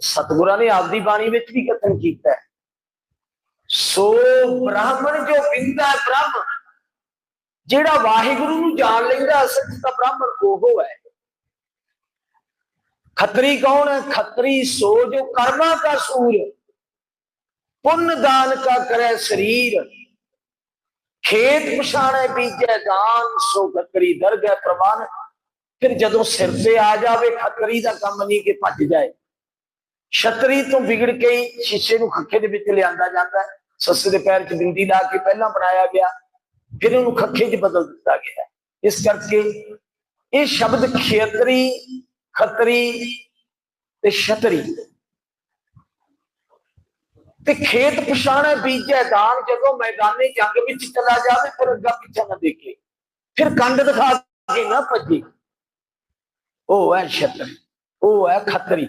ਸਤਿਗੁਰਾਂ ਨੇ ਆਪਦੀ ਬਾਣੀ ਵਿੱਚ ਵੀ ਕਥਨ ਕੀਤਾ ਹੈ। ਸੋ ਬ੍ਰਾਹਮਣ ਜੋ ਵਿੰਦਾ ਬ੍ਰਹਮ, ਜਿਹੜਾ ਵਾਹਿਗੁਰੂ ਨੂੰ ਜਾਣ ਲੈਂਦਾ ਅਸਲ ਤਾਂ ਬ੍ਰਾਹਮਣ ਉਹ ਹੈ। ਖੱਤਰੀ ਕੌਣ ਹੈ? ਖੱਤਰੀ ਸੋ ਜੋ ਕਰਮਾ ਕਾ ਸੂਰ। ਪੁੰਨ ਦਾਨ ਕਾ ਕਰੇ ਸਰੀਰ। ਖੇਤ ਪਛਾਣੇ ਬੀਜੈ ਦਾਨ, ਸੋ ਖੱਤਰੀ ਦਰਗਹਿ ਪ੍ਰਵਾਨ। ਫਿਰ ਜਦੋਂ ਸਿਰ ਤੇ ਆ ਜਾਵੇ, ਖੱਤਰੀ ਦਾ ਕੰਮ ਨਹੀਂ ਕਿ ਭੱਜ ਜਾਏ। ਛਤਰੀ ਤੋਂ ਵਿਗੜ ਕੇ ਹੀ ਸ਼ੀਸ਼ੇ ਨੂੰ ਖੱਖੇ ਦੇ ਵਿੱਚ ਲਿਆਂਦਾ ਜਾਂਦਾ ਹੈ। ਸੱਸੇ ਦੇ ਪੈਰ 'ਚ ਬਿੰਦੀ ਲਾ ਕੇ ਪਹਿਲਾਂ ਬਣਾਇਆ ਗਿਆ, ਫਿਰ ਉਹਨੂੰ ਖੱਖੇ 'ਚ ਬਦਲ ਦਿੱਤਾ ਗਿਆ ਇਸ ਕਰਕੇ ਇਹ ਸ਼ਬਦ ਖੇਤਰੀ, ਖੱਤਰੀ ਤੇ ਛਤਰੀ। ਤੇ ਖੇਤ ਪਛਾਣੇ ਬੀਜੇ ਦਾਨ ਜਦੋਂ ਮੈਦਾਨੀ ਜੰਗ ਵਿੱਚ ਚਲਾ ਜਾਵੇ, ਫਿਰ ਅੱਗਾ ਪਿੱਛਾ ਨਾ ਦੇਖੇ। ਫਿਰ ਕੰਡ ਦਿਖਾ ਕੇ ਨਾ ਭੱਜੀ। ਉਹ ਹੈ ਛਤਰੀ, ਉਹ ਹੈ ਖੱਤਰੀ।